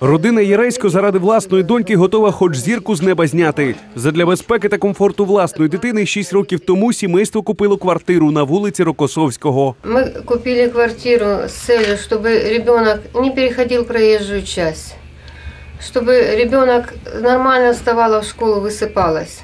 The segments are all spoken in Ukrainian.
Родина Єресько заради власної доньки готова хоч зірку з неба зняти. Задля безпеки та комфорту власної дитини шість років тому сімейство купило квартиру на вулиці Рокосовського. Мы купили квартиру с целью, чтобы ребенок не переходил проезжую часть, чтобы ребенок нормально вставала в школу, высыпалась,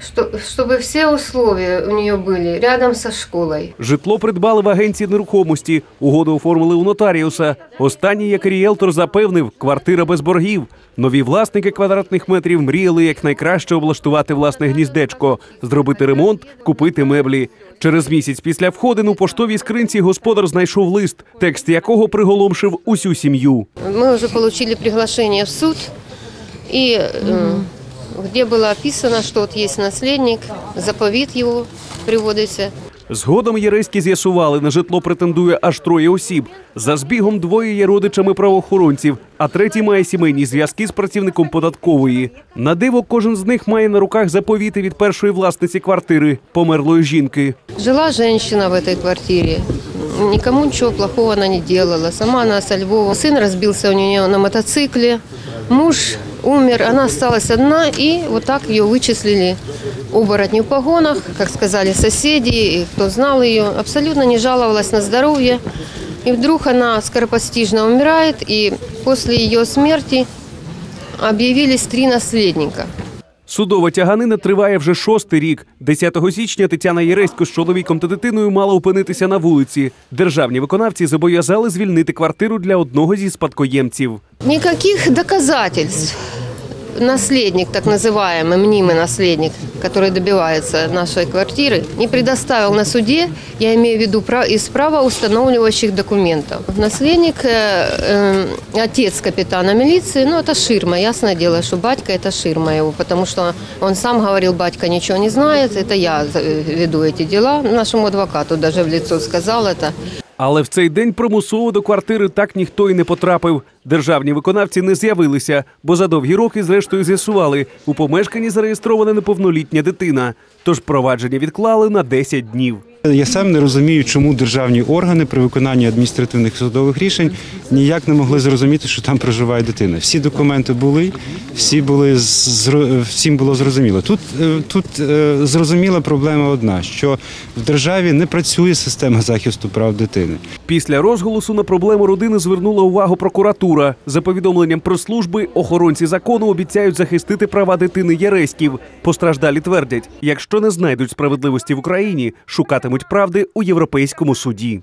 что- чтобы все условия у нее были рядом со школой. Житло придбали в агенції нерухомості. Угоду оформили у нотаріуса. Останній, як і ріелтор, запевнив, квартира без боргів. Нові власники квадратних метрів мріяли якнайкраще облаштувати власне гніздечко, зробити ремонт, купити меблі. Через місяць після входин у поштовій скринці господар знайшов лист, текст якого приголомшив усю сім'ю. Мы уже получили приглашение в суд, и э, где было описано, что вот есть наследник, заповіт его приводится. Згодом єрейські з'ясували, на житло претендує аж троє осіб. За збігом двоє є родичами правоохоронців, а третій має сімейні зв'язки з працівником податкової. На диво, кожен з них має на руках заповіти від першої власниці квартири померлої жінки. Жила женщина в этой квартире. Никому ничего плохого она не делала. Сама она со Львова. Сын разбился у нее на мотоцикле. Муж умер, она осталась одна, и вот так ее вычислили оборотни в погонах, как сказали соседи, и кто знал ее. Абсолютно не жаловалась на здоровье. И вдруг она скоропостижно умирает, и после ее смерти объявились три наследника. Судова тяганина триває вже шостий рік. 10 січня Тетяна Єресько з чоловіком та дитиною мала опинитися на вулиці. Державні виконавці зобов'язали звільнити квартиру для одного зі спадкоємців. Ніяких доказательств наследник, так называемый мнимый наследник, который добивается нашей квартиры, не предоставил на суде, я имею в виду пра- из правоустанавливающих документов. Наследник, э, э, отец капитана милиции, ну это ширма, ясное дело, что батька это ширма его, потому что он сам говорил, батька ничего не знает, это я э, веду эти дела, нашему адвокату даже в лицо сказал это. Але в цей день примусово до квартири так ніхто й не потрапив. Державні виконавці не з'явилися, бо за довгі роки, зрештою, з'ясували, у помешканні зареєстрована неповнолітня дитина. Тож провадження відклали на 10 днів. Я сам не розумію, чому державні органи при виконанні адміністративних судових рішень ніяк не могли зрозуміти, що там проживає дитина. Всі документи були, всі були всім було зрозуміло. Тут, е, тут е, зрозуміла проблема одна: що в державі не працює система захисту прав дитини. Після розголосу на проблему родини звернула увагу прокуратура. За повідомленням про служби, охоронці закону обіцяють захистити права дитини Єреськів. Постраждалі твердять, якщо не знайдуть справедливості в Україні, шукатимуть правди у європейському суді.